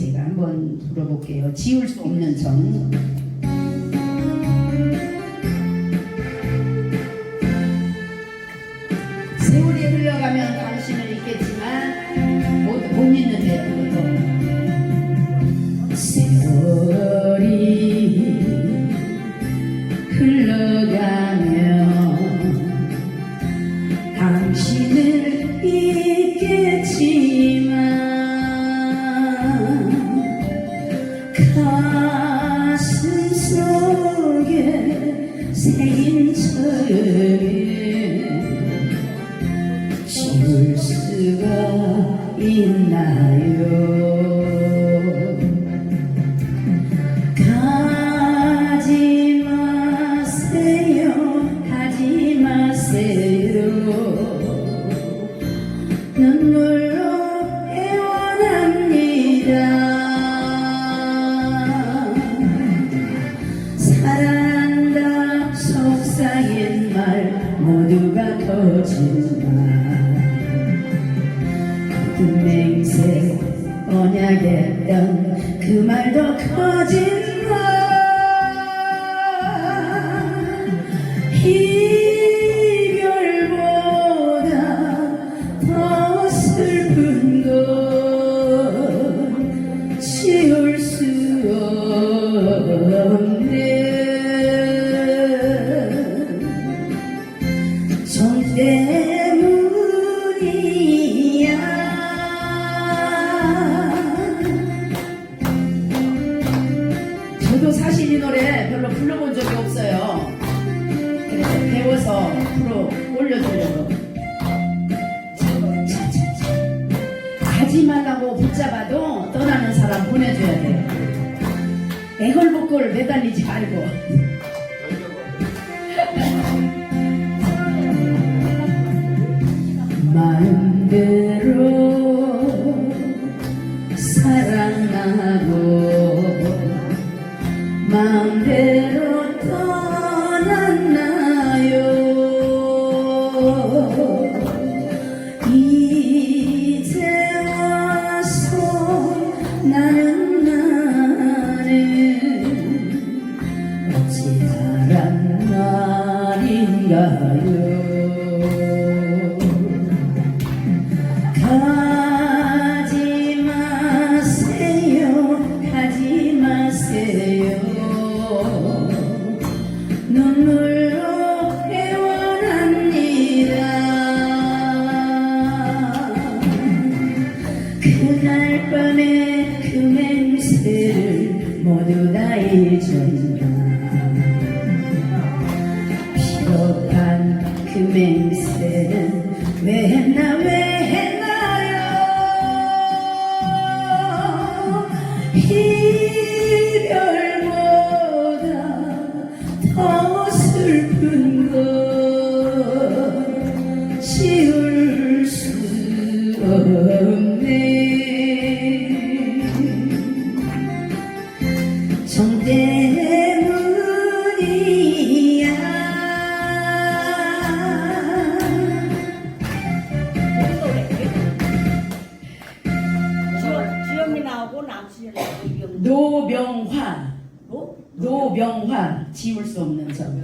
제가 한번 불러볼게요. 지울 수 없는 정. 처음에 지울 수가 있나요 그 맹세 언약했던 그 말도 거짓 노래 별로 불러본 적이 없어요. 그래서 배워서 프로 올려주려고 하지 말라고 붙잡아도 떠나는 사람 보내줘야 돼 애걸복걸 매달리지 말고. 마음대로 마음대로 맹세는 왜 했나 왜 이별 나오고 남순이 나오고 이병 노병환. 뭐? 노병환. 지울 수 없는 점